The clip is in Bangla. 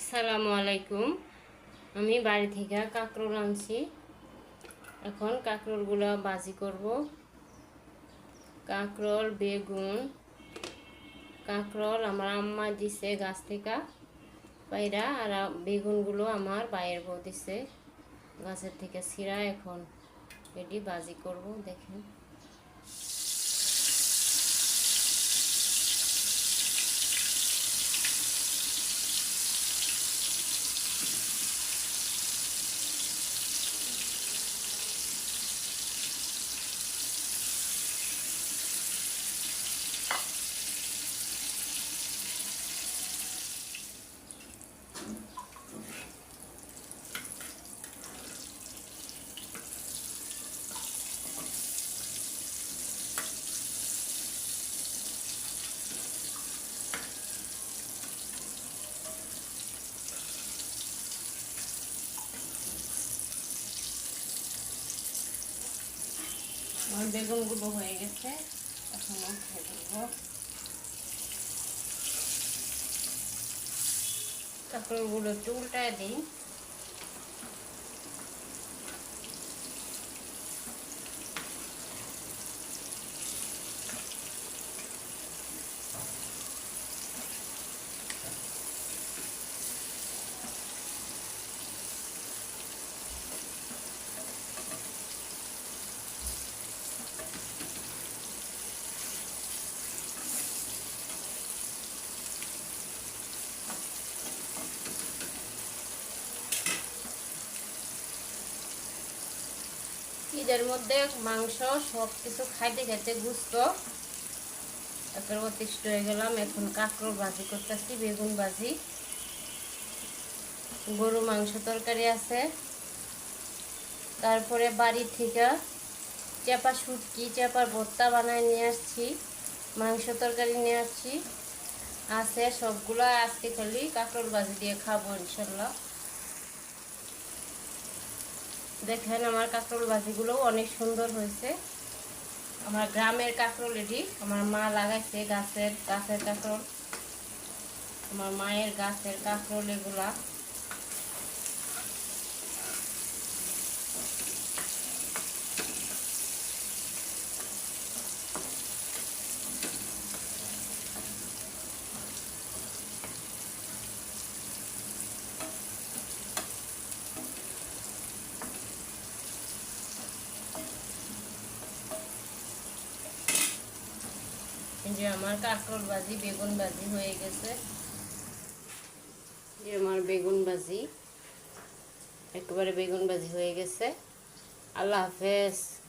আসসালামু আলাইকুম। আমি বাড়ি থেকে কাঁকরোল আনছি। এখন কাঁকরোলগুলো বাজি করব। কাঁকরোল, বেগুন, কাঁকরোল আমার আম্মা দিছে গাছ থেকে পায়রা আর বেগুনগুলো আমার বাইরের বউ দিছে গাছের থেকে ছিঁড়া এখন। এটি বাজি করব, দেখেন। আমার বেগুনগুলো হয়ে গেছে এখন তারপর ওগুলো একটু উল্টায় দিই। ঈদের মধ্যে মাংস সব কিছু খাইতে খাইতে গুস্ত। তারপরে অতিষ্ঠ হয়ে গেলাম, এখন কাঁকড়ো ভাজি করতেছি, বেগুন ভাজি। গরু মাংস তরকারি আছে। তারপরে বাড়ি থেকে চেপা শুটকি, চেপার ভর্তা বানায় নিয়ে আসছি, মাংস তরকারি নিয়ে আসছি। আছে সবগুলো, আজকে খালি কাঁকড়োর ভাজি দিয়ে খাব ইনশাল্লাহ। দেখেন আমার কাঁকরোল ভাজিগুলো অনেক সুন্দর হয়েছে। আমার গ্রামের কাঁকরোল এটি। আমার মা লাগাইছে গাছের গাছের কাঁকরোল। আমার মায়ের গাছের কাঁকরোল এগুলা। যে আমার কাঁকরোল ভাজি, বেগুন ভাজি হয়ে গেছে। যে আমার বেগুন ভাজি, একেবারে বেগুন ভাজি হয়ে গেছে। আল্লাহ হাফেজ।